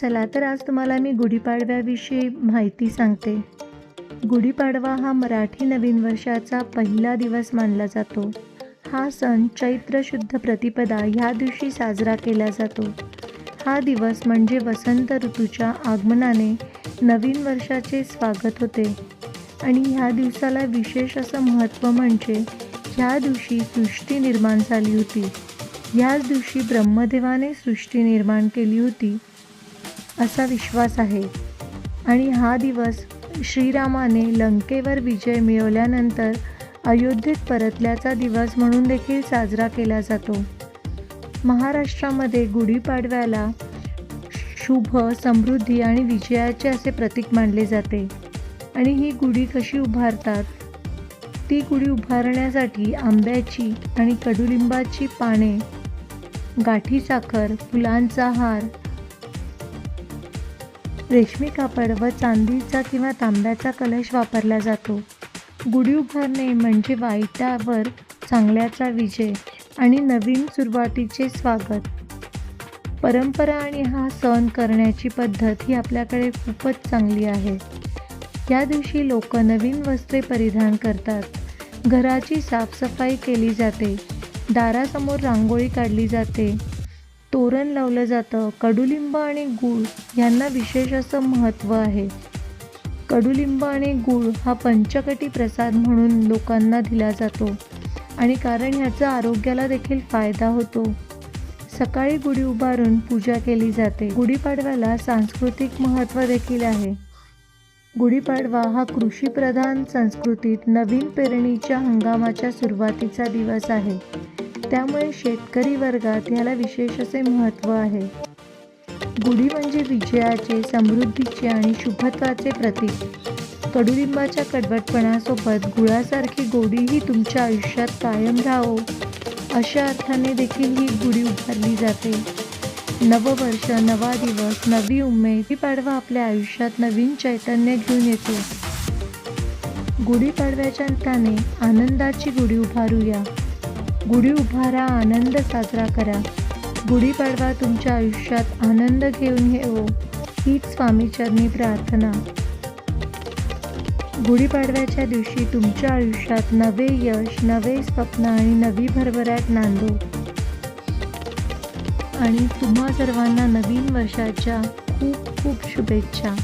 चला तर आज तुम्हाला मी गुढीपाडव्याविषयी माहिती सांगते. गुढीपाडवा हा मराठी नवीन वर्षाचा पहिला दिवस मानला जातो. हा सण चैत्र शुद्ध प्रतिपदा ह्या दिवशी साजरा केला जातो. हा दिवस म्हणजे वसंत ऋतूच्या आगमनाने नवीन वर्षाचे स्वागत होते. आणि ह्या दिवसाला विशेष असं महत्त्व म्हणजे ह्या दिवशी सृष्टी निर्माण झाली होती. ह्याच दिवशी ब्रह्मदेवाने सृष्टी निर्माण केली होती. असा विश्वास आहे. आणि हा दिवस श्रीरामाने लंकेवर विजय मिळवल्यानंतर अयोध्येत परतल्याचा दिवस म्हणून देखील साजरा केला जातो. महाराष्ट्रामध्ये गुढीपाडव्याला शुभ समृद्धी आणि विजयाचे असे प्रतीक मानले जाते. आणि ही गुढी कशी उभारतात? ती गुढी उभारण्यासाठी आंब्याची आणि कडुलिंबाची पाने गाठी साखर फुलांचा हार रेशमी कापड व चांदीचा किंवा तांब्याचा कलश वापरला जातो. गुढी उभारणे म्हणजे वाईटावर चांगल्याचा विजय आणि नवीन सुरुवातीचे स्वागत. परंपरा आणि हा सण करण्याची पद्धत ही आपल्याकडे खूपच चांगली आहे. या दिवशी लोक नवीन वस्त्रे परिधान करतात. घराची साफसफाई केली जाते. दारासमोर रांगोळी काढली जाते. तोरण लावलं जातं. कडुलिंब आणि गूळ यांना विशेष असं महत्त्व आहे. कडुलिंब आणि गूळ हा पंचकटी प्रसाद म्हणून लोकांना दिला जातो आणि कारण ह्याचा आरोग्याला देखील फायदा होतो. सकाळी गुढी उभारून पूजा केली जाते. गुढीपाडव्याला सांस्कृतिक महत्त्व देखील आहे. गुढीपाडवा हा कृषीप्रधान संस्कृतीत नवीन पेरणीच्या हंगामाच्या सुरुवातीचा दिवस आहे. त्यामुळे शेतकरी वर्गात ह्याला विशेष असे महत्त्व आहे. गुढी म्हणजे विजयाचे समृद्धीचे आणि शुभत्वाचे प्रतीक. कडुलिंबाच्या कडवटपणासोबत गुळासारखी गोडीही तुमच्या आयुष्यात कायम राहो. अशा अर्थाने देखील ही गुढी उभारली जाते. नववर्ष नवा दिवस नवी उमेद ही पाडवा आपल्या आयुष्यात नवीन चैतन्य घेऊन येतो. गुढीपाडव्याच्या अंताने आनंदाची गुढी उभारूया. गुढी उभारा आनंद साजरा करा. गुढीपाडवा तुमच्या आयुष्यात आनंद घेऊन येवो. हीच स्वामीचरणी प्रार्थना. गुढीपाडव्याच्या दिवशी तुमच्या आयुष्यात नवे यश नवे स्वप्न आणि नवी भरभराट नांदो. आणि तुम्हा सर्वांना नवीन वर्षाच्या खूप खूप शुभेच्छा.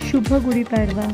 शुभ गुढीपाडवा